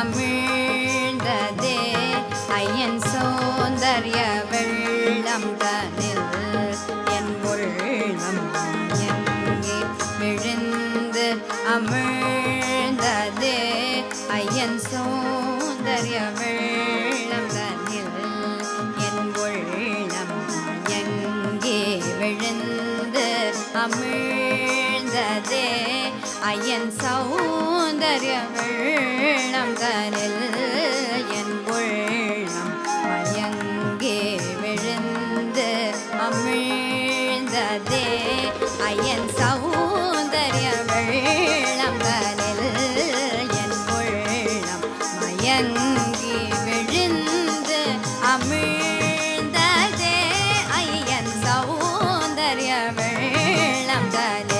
um, ஐயன் சௌந்தர்ய வெள்ளம் தனில் என் உள்ளம் மயங்கே விழுந்து அமிழ்ந்ததே. ஐயன் சௌந்தர்ய வெள்ளம் தனில் என் உள்ளம் மயங்கி விழுந்து அமிழ்ந்ததே. ஐயன் சௌந்தர்ய வெள்ளம் தனில்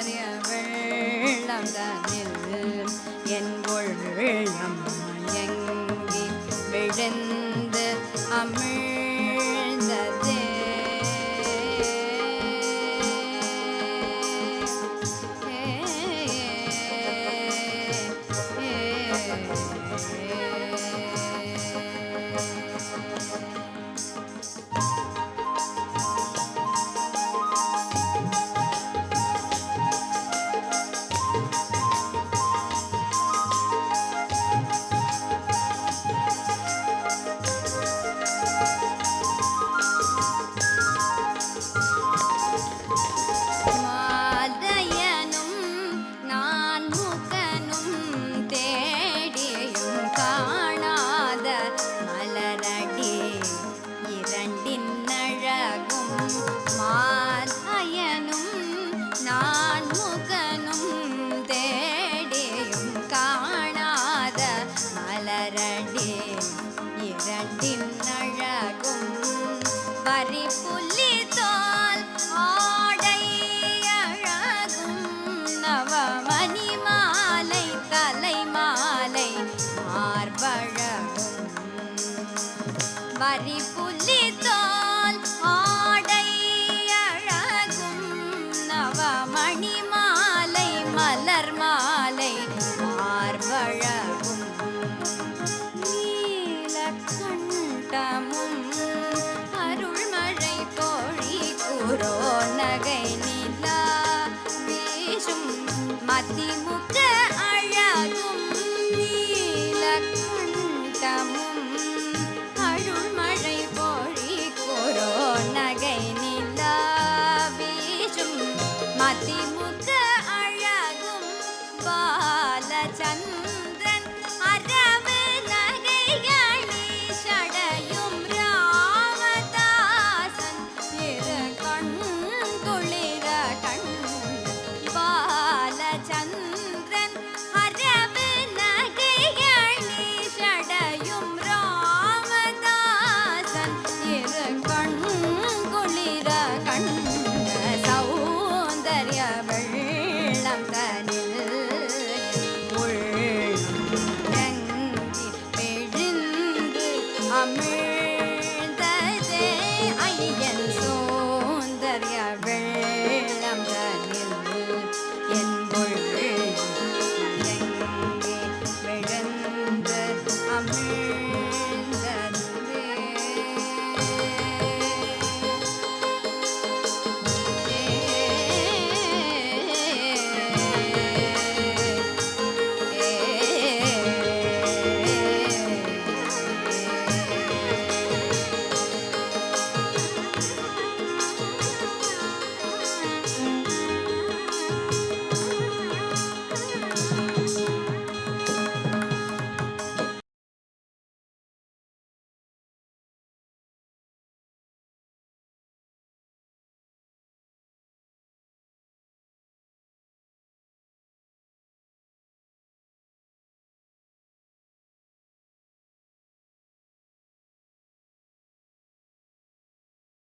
அறியவள் அந்தானில் வரி புலித்தோல் ஆடை அழகும் நவமணி மாலை மலர் மாலை மார்பழகும் நீலக்கண்டமும் அருள்மழை பொழி நகை